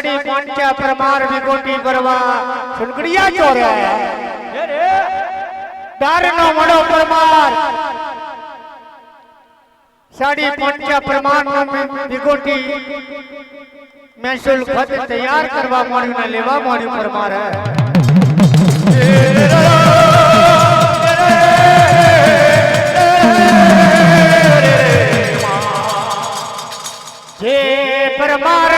પંચા પરમાર વિગોટી કરવા સુનગડિયા ચોર્યા દારનો વડો પરમાર સાડી પંચા પરમાર વિગોટી મહેસૂલ ખત તૈયાર કરવા માંડ્યું ને લેવા માંડ્યું પરમાર જે પરમારના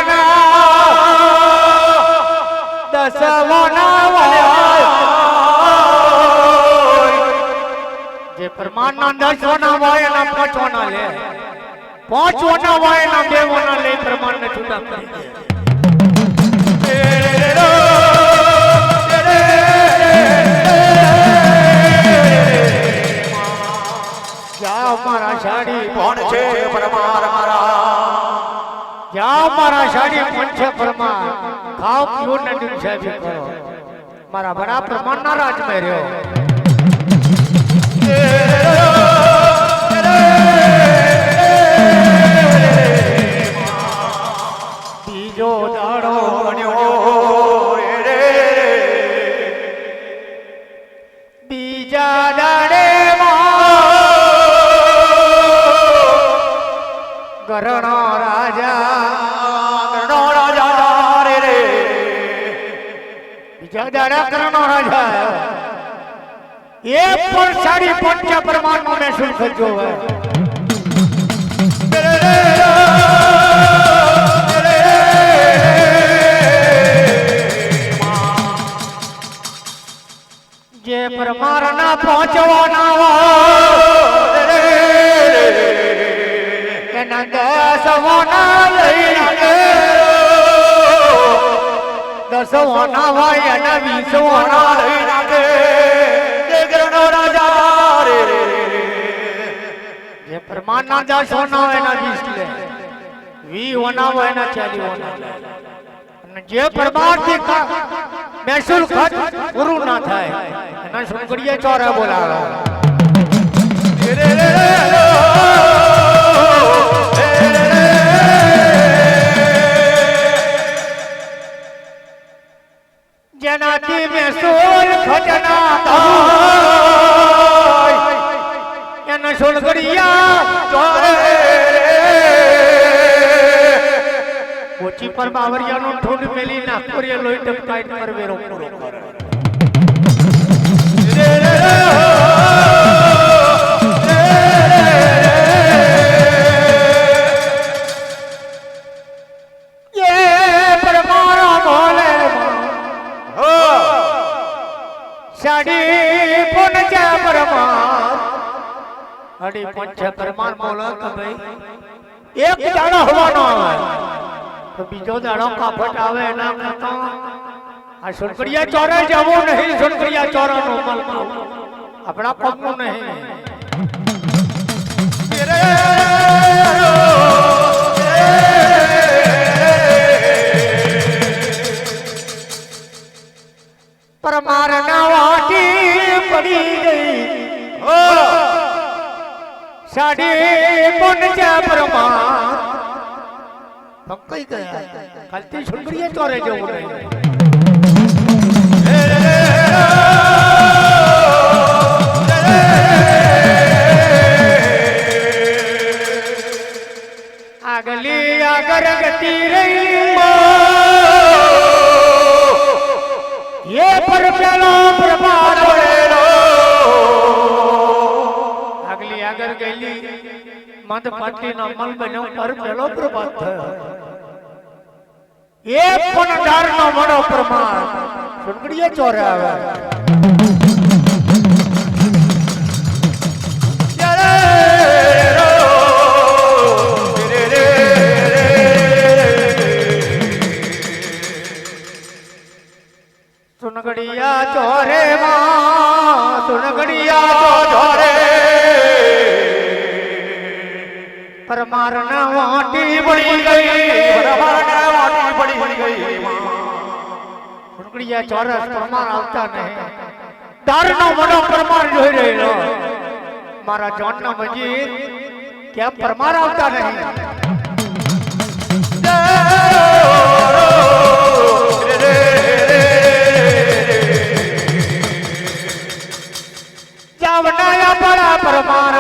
પરમારના દસવાના વાય એના પાંચવાના લે. પાંચવાના વાય એના બેવાના લે પરમારને છૂટા કરી દે. મારા સાડી કોણ છે પરમાર મારા? જા મારા સાડી પંચ પરમાર? ખાવ પીવો ને દિવસે કરો. મારા બડા પ્રમાણના રાજમાં રહ્યો. બીજા દાડા કરણો રાજા આવ્યો. એ પણ સાડી પંચ પ્રમાણમાં મહેસૂલ થજો હોય જે પરમારના પહોંચવાના હોય એના દસવાના લઈને દસવાના હોય એના વીસવાના લઈ નાખે કરણો રાજા રે જે પરમારના જા સોના એના વીસ લે વી વના હોય એના ચાલી લે અને જે પરમારથી થી મહેસૂલ ખર્ચ પૂરું ના થાય અને સુનગડીએ ચોરે બોલાવે રે રે રે જેનાથી મહેસૂલ ખજના થાય. એના સુનગડીયા ચોરે. ઓછી પર બાવરિયાનો ઠૂંડ મેલી નાખોરીએ લોહી ટપકાઈ પર વેરો પૂરો કરે. સાડી પંચ પરમાર બોલો તો ભાઈ. એક દાડો હવાનો આવે તો બીજો દાડો કાફટ આવે એના કરતા. આ સુનકરિયા ચોરે જવું નહીં સુનકડિયા ચોરાનો મલમાં આપણા પગનું નહીં. સાડી પંચ પરમાર તો કઈ ગયા ચોરે જવું નહીં આગલી આગળ ગતિ રહી મત પાટલી નો અમલ બન્યો પર પેલો પ્રભાત થયો એ પણ ડાર નો વડો પ્રમાણ સુનગડીએ ચોરે આવે સુનગડિયા ચોરે માં સુનગડિયા ચોરે મારના વાટી પડી ગઈ. મારના વાટી પડી ગઈ. ફુકડીયા ચોરસ પરમાર આવતા નહીં. દારનો મનો પરમાર જોઈ રહ્યો. મારા જોનના મજીદ કે પરમાર આવતા નહીં? પરમાર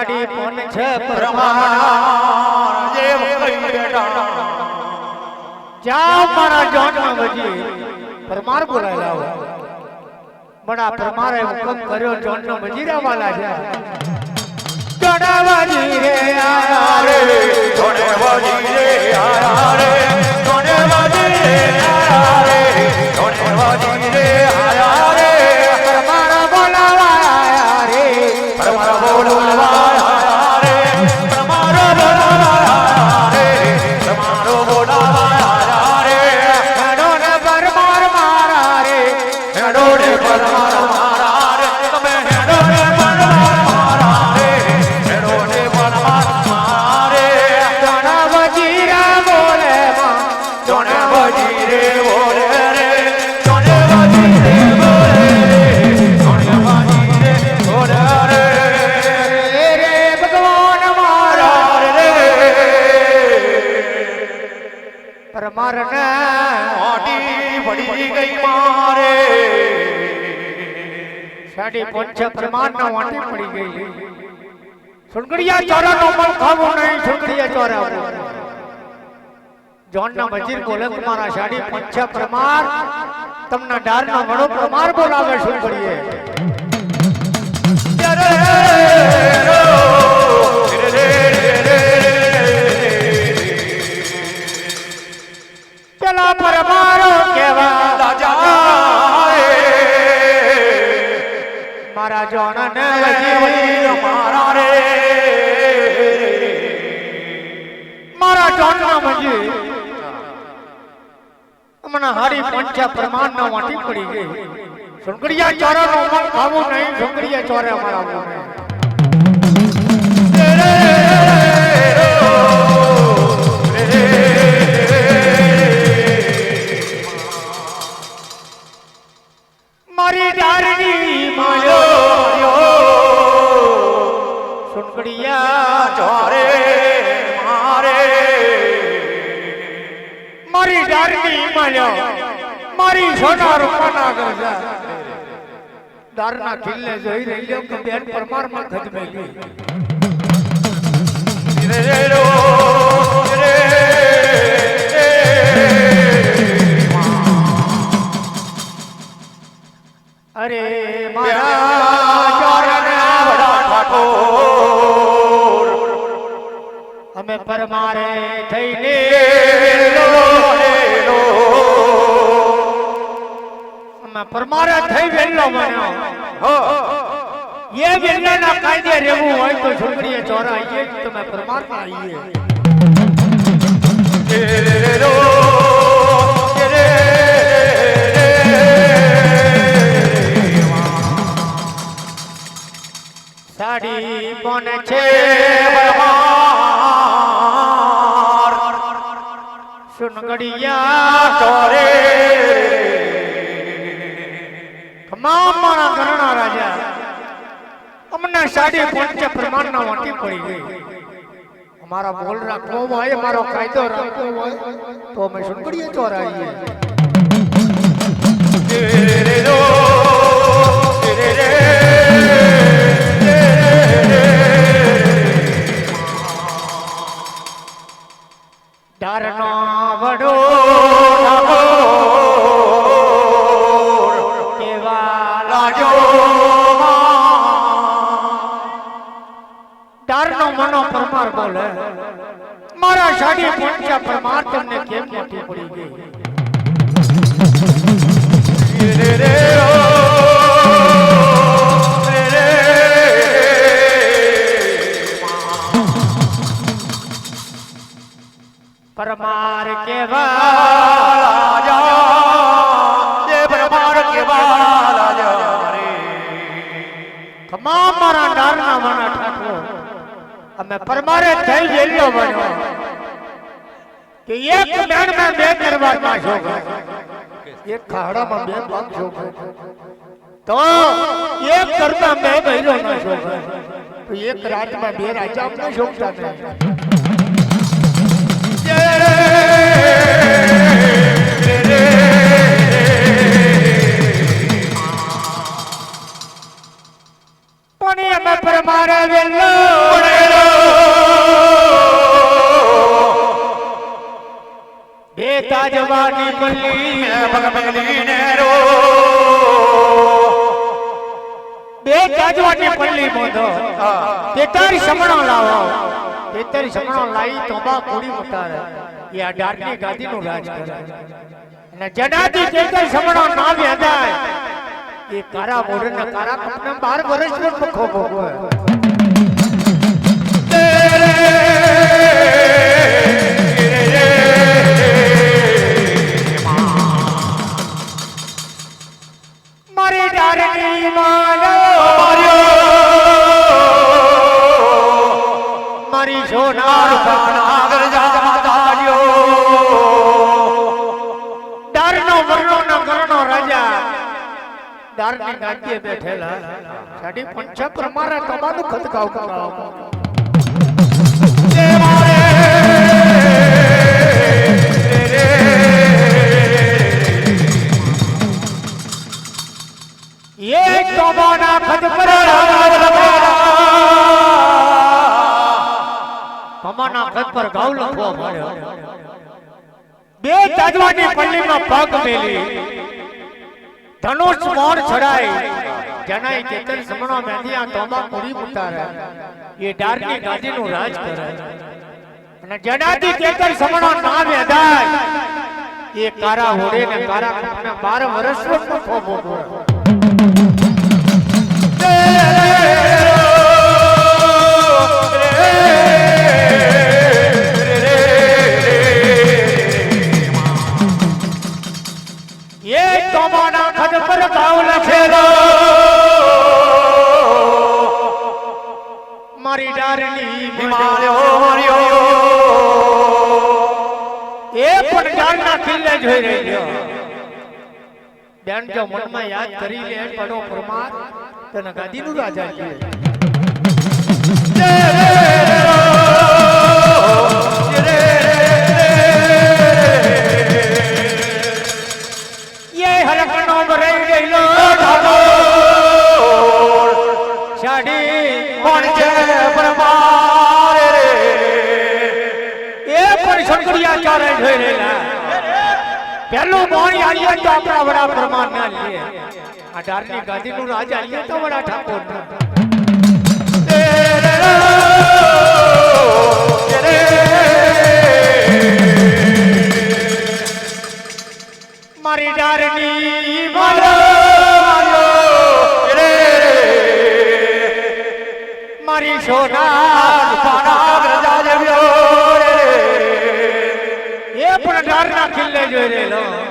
સાડી પણ છે પરમાર પ્રમાણ. જેમ કઈ બેટા. જાઓ મારા જોન વજી પરમાર બોલાયેલા હોય આ પરમારે હુકમ કર્યો જોન નો વજીરા વાલા છે. ચડાવાજી રે આયા રે જોડે રે આયા રે જોડે રે આયા રે પરમાર પરમાર મોટી પડી ગઈ મારે. સાડી પંચ પરમાર ના વાટી પડી ગઈ. સુનગડિયા ચોરા નો મન ખાવું નહીં સુનગડિયા ચોરા જોન ના વજીર બોલે કે મારા સાડી તમને ડાર ના વડો પ્રમાણ બોલાવે સુનગડીએ પેલા પરમારો કેવા મારા જોન ને મારા રે. મારા જોન ના વજીર હમણાં હારી પંચા પ્રમાણ ના વાટી પડી ગઈ. સુનગડિયા ચોરા નો મન ખાવું નહીં સુનગડિયા ચોરે અમારા મારી. ડારની માયો મારે સોના રૂપાના ગરજા. દારના કિલ્લે જોઈ રહી લ્યો કે બેન પરમારમાં ગઈ રો રે. અરે મારા ચોરના બડા ઠાકોર અમે પરમારે થઈને અમે પરમારે થઈ વેલ્લો બન્યો એ વેલ્લાના કાયદે રહેવું હોય તો છોકરીએ ચોરા આવીએ જ તમે પરમારમાં આવીએ સાડી કોણ છે સુનગડિયા તમામ મારા ઘરના રાજા. અમને સાડી પંચ પ્રમાણના વાટી પડી ગઈ. અમારા બોલ રાખવો હોય મારો કાયદો રાખવો હોય તો અમે સુનગડીએ ચોરાઈએ. ડારનો વડો કેવા લાજો ડારનો મનો પરમાર બોલે, મારા સાડી પહોંચ્યા પરમાર તમને કેમ મોટી પડી ગઈ? પરમાર કેવા તમામ મારા ડારના મના ઠાકરો અમે પરમારે થઈ જેલ્યો બન્યો કે એક મેણમાં બે દરબારમાં શોભે એક ખાડામાં બે ભાગ શોભે તો એક કરતા બે બહેનો ના શોભે તો એક રાજમાં બે રાજા અમને શોભતા નહીં જવાની બલ્લી ભગબગલી નેરો બે જાજવાની પલ્લી મોધો તે તારી સમણો લાવો. તેતારી સમણો લાવી તોબા કોડી ઉતારે. એ આ ગાદી ગાદીનું રાજ કરે. અને જડાથી તેતર સમણો ના વ્યાદાય એ કારા મોઢે ને કારા કપને બાર વર્ષનો મુખો ભોગવે. મારી ડારની મારી સોનાર ડારનો વર્ણો ન કરનો રાજા. ડારની ગાદીએ બેઠેલા. સાડી તમારું ખતકાવ કરાવ ખત પર બે તાજવાની પલ્લીમાં પગ મેલી. ધનુષ મોર છડાઈ. જનાઈ ચેતન સમણો મેંદિયા તોબા પૂરી ઉતારે. એ ડારની ગાદીનું રાજ કરે. અને જનાથી ચેતન સમણો ના વેધાય એ કારા હોડે ને કારા 12 વર્ષનો નફો જો મનમાં યાદ કરી લે પડો પ્રમાદ તને ગાદીનું રાજા છે આલીએ તો આપણા વડા પ્રમાણ ના લઈએ આ ડારની નું રાજ આવીએ તો વડા ઠાકોર મારી ડારની મારો સોના એ પણ ડારના કિલ્લે જોઈ રહેલો.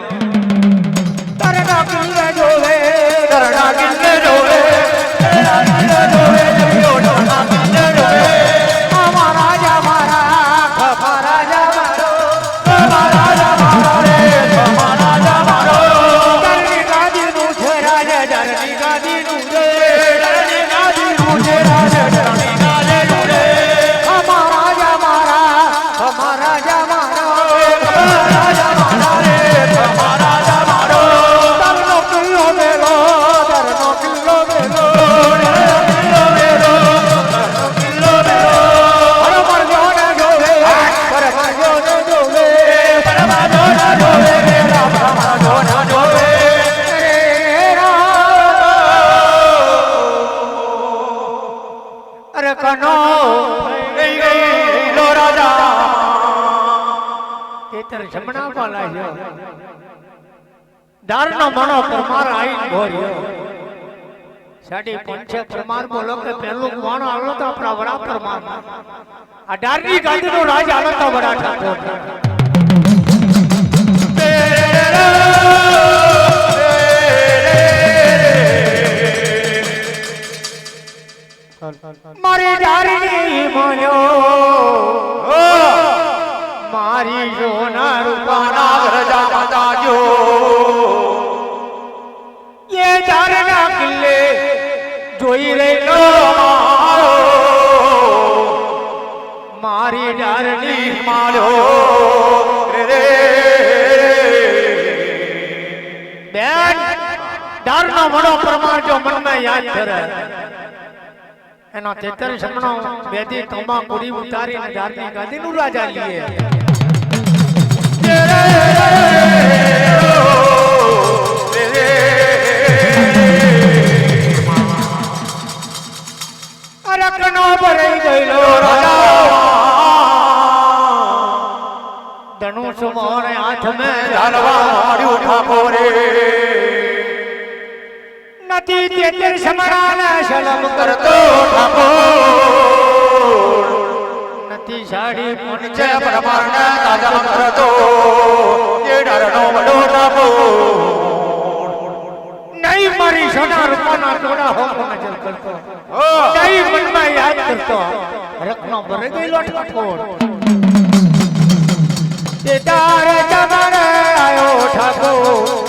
કનો કેતર જમણા પાલા જો દારનો મણો પરમાર આઈ ભોર્યો સાડી પંચે પરમાર બોલો કે પહેલું કોણ આલો તો આપણા વડા પરમાર. આ ડારની ગાદીનો રાજ આલો તો વડા ઠાકોર. મારી ડારની મોયો મારી જોના રૂપાના એ ડારના કિલ્લે જોઈ રહેલો મારી ડારની બેન ડારનો મનો પ્રમાણ જો મનમાં યાદ કરે. એનો તેતર સમણો બેદી તોમા કુડી ઉતારીને ધારની ગાદીનું રાજા લીએ અરકનો ભરાઈ ગયેલો ધનુષ મોરે હાથ મેં ઠાકોરે. નથી તેતર સમણાને શલમ કરતો ઠાકોર. નથી સાડી પંચે પ્રમાણ તાજા કરતો એ ડરનો વડો ઠાકોર. નહીં મારી સોના રૂપાના ટોળા હોમ નજર કરતો. નહીં મનમાં યાદ કરતો. રખનો ભરે ગયેલો ઠાકોર. તે તારે જમાને આયો ઠાકોર.